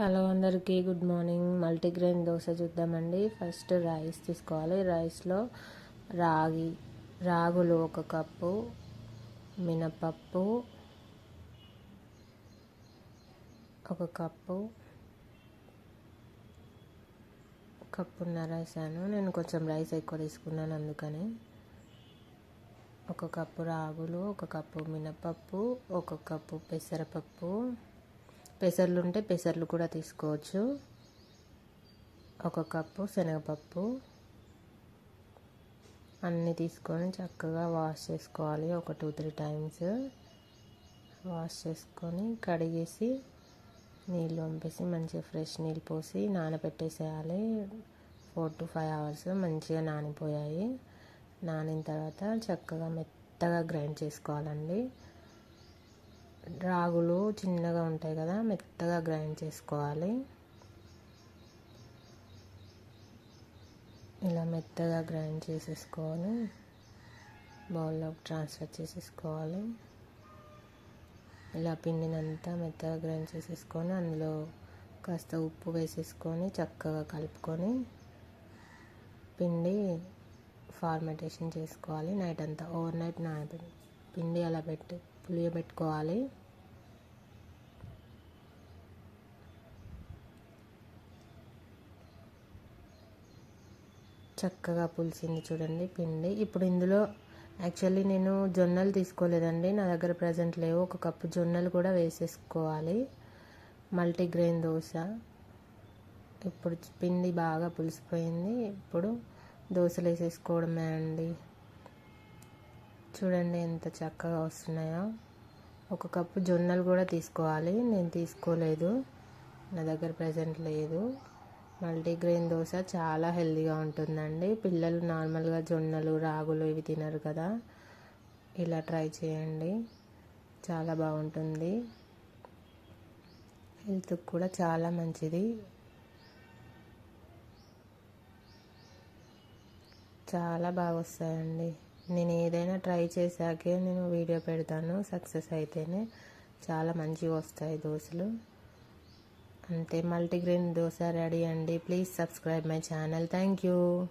Hello అందరికీ good morning. Multigrain dosa చూద్దామండి. First rice తీసుకోవాలి. రైస్లో రాగి రాగులు ఒక కప్పు మినపప్పు ఒక కప్పు కప్పున్నర వేసాను. నేను కొంచెం రైస్ ఎక్కువ తీసుకున్నాను అందుకని. ఒక కప్పు రాగులు ఒక కప్పు మినపప్పు ఒక కప్పు పెసరపప్పు పెసర్లు ఉంటే పెసర్లు కూడా తీసుకోవచ్చు. ఒక కప్పు శనగపప్పు అన్నీ తీసుకొని చక్కగా వాష్ చేసుకోవాలి. ఒక టూ త్రీ టైమ్స్ వాష్ చేసుకొని కడిగేసి నీళ్ళు పంపేసి మంచిగా ఫ్రెష్ నీళ్ళు పోసి నానబెట్టేసేయాలి. ఫోర్ టు ఫైవ్ అవర్స్ మంచిగా నానిపోయాయి. నానిన తర్వాత చక్కగా మెత్తగా గ్రైండ్ చేసుకోవాలండి. రాగులు చిన్నగా ఉంటాయి కదా మెత్తగా గ్రైండ్ చేసుకోవాలి. ఇలా మెత్తగా గ్రైండ్ చేసేసుకోవాలి బౌల్లోకి ట్రాన్స్ఫర్ చేసేసుకోవాలి. ఇలా పిండినంతా మెత్తగా గ్రైండ్ చేసేసుకొని అందులో కాస్త ఉప్పు వేసేసుకొని చక్కగా కలుపుకొని పిండి ఫార్మెంటేషన్ చేసుకోవాలి. నైట్ అంతా ఓవర్ నైట్ నానబెట్టి పిండి అలా పెట్టి పులియబెట్టుకోవాలి చక్కగా పులిసింది చూడండి పిండి. ఇప్పుడు ఇందులో యాక్చువల్లీ నేను జొన్నలు తీసుకోలేదండి. నా దగ్గర ప్రజెంట్ లేవు. ఒక కప్పు జొన్నలు కూడా వేసేసుకోవాలి. మల్టీగ్రెయిన్ దోశ. ఇప్పుడు పిండి బాగా పులిసిపోయింది. ఇప్పుడు దోశలు వేసేసుకోవడమే అండి. చూడండి ఎంత చక్కగా వస్తున్నాయో. ఒక కప్పు జొన్నలు కూడా తీసుకోవాలి. నేను తీసుకోలేదు. నా దగ్గర ప్రజెంట్ లేదు. మల్టీగ్రెయిన్ దోశ చాలా హెల్తీగా ఉంటుందండి. పిల్లలు నార్మల్గా జొన్నలు రాగులు ఇవి తినరు కదా. ఇలా ట్రై చేయండి. చాలా బాగుంటుంది. హెల్త్కి కూడా చాలా మంచిది. చాలా బాగా వస్తాయండి. నేను ఏదైనా ట్రై చేశాకే నేను వీడియో పెడతాను. సక్సెస్ అయితేనే చాలా మంచిగా వస్తాయి దోశలు. అంతే మల్టీగ్రెయిన్ దోశ రెడీ అండి. Please subscribe my channel. Thank you.